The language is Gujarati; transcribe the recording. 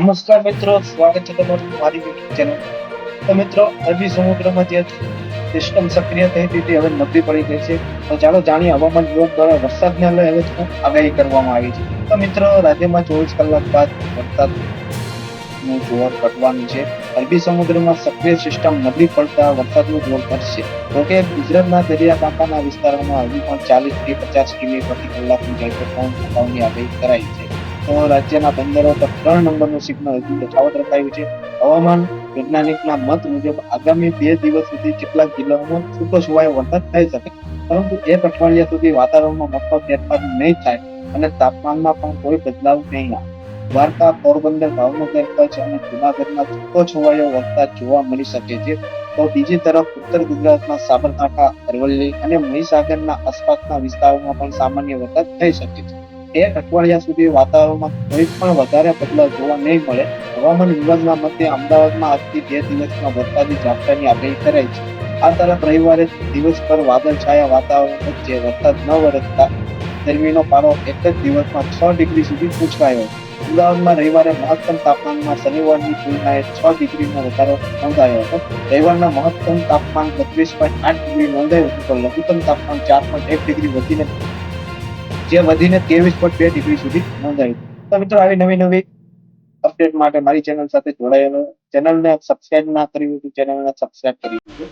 નમસ્કાર મિત્રો, સ્વાગત છે તમારું મારી યુટ્યુબ ચેનલ તો મિત્રો, અરબી સમુદ્રમાં જે સિસ્ટમ સક્રિય થઈ હતી હવે નબળી પડી ગઈ છે. તો ચાલો જાણીએ હવામાન વિભાગ દ્વારા વરસાદને લઈ હવે આગાહી કરવામાં આવી છે. તો મિત્રો, રાજ્યમાં ચોવીસ કલાક બાદ વરસાદનું જોર ઘટવાનું છે. અરબી સમુદ્રમાં સક્રિય સિસ્ટમ નબળી પડતા વરસાદનું જોર ઘટશે. જોકે ગુજરાતના દરિયાકાંઠાના વિસ્તારોમાં હજુ પણ ચાલીસથી પચાસ કિમી પ્રતિ કલાકની ઝડપે પવન ફૂંકાવાની આગાહી કરાઈ છે. રાજ્યના બંદરો પર ત્રણ નંબરનું સિગ્નલ યથાવત રખાયું છે. હવામાન વૈજ્ઞાનિકના મત મુજબ આગામી બે દિવસ સુધી કેટલાક જિલ્લાઓમાં છૂટો છવાયો વરસાદ થઈ શકે. પરંતુ એક અઠવાડિયા સુધી વાતાવરણમાં મોટો ફેરફાર નહીં થાય અને તાપમાનમાં પણ કોઈ બદલાવ નહીં આવે. દ્વારકા પોરબંદર ભાવનગર કચ્છ અને જુનાગઢમાં છૂટો છવાયો વરસાદ જોવા મળી શકે છે. તો બીજી તરફ ઉત્તર ગુજરાતમાં સાબરકાંઠા, અરવલ્લી અને મહીસાગરના આસપાસના વિસ્તારોમાં પણ સામાન્ય વરસાદ થઈ શકે છે. એક અઠવાડિયા સુધી વાતાવરણમાં કોઈ પણ વધારે બદલાવ જોવા નહીં મળે. હવામાન વિભાગના મતે અમદાવાદમાં આજથી બે દિવસમાં વરસાદી ઝાપટાની આગાહી કરાઈ છે. આ તરફ રવિવારે દિવસભર વાદળ છાયા વાતાવરણ વચ્ચે વરસાદ ન વરસતા ગરમીનો પારો એક જ દિવસમાં છ ડિગ્રી સુધી પૂછવાયો અમદાવાદમાં રવિવારે મહત્તમ તાપમાનમાં શનિવારની તુલનાએ છ ડિગ્રીનો વધારો નોંધાયો હતો. રવિવારના મહત્તમ તાપમાન બત્રીસ પોઈન્ટ આઠ ડિગ્રી નોંધાયું હતું તો લઘુત્તમ તાપમાન ચાર પોઈન્ટ એક ડિગ્રી વધીને જે વધીને ત્રેવીસ પોઈન્ટ બે ડિગ્રી સુધી નોંધાયું. તો મિત્રો, આવી નવી નવી અપડેટ માટે મારી ચેનલ સાથે જોડાયેલો ચેનલને સબસ્ક્રાઇબ ના કરી હોય તો ચેનલને સબસ્ક્રાઇબ કરી દેજો.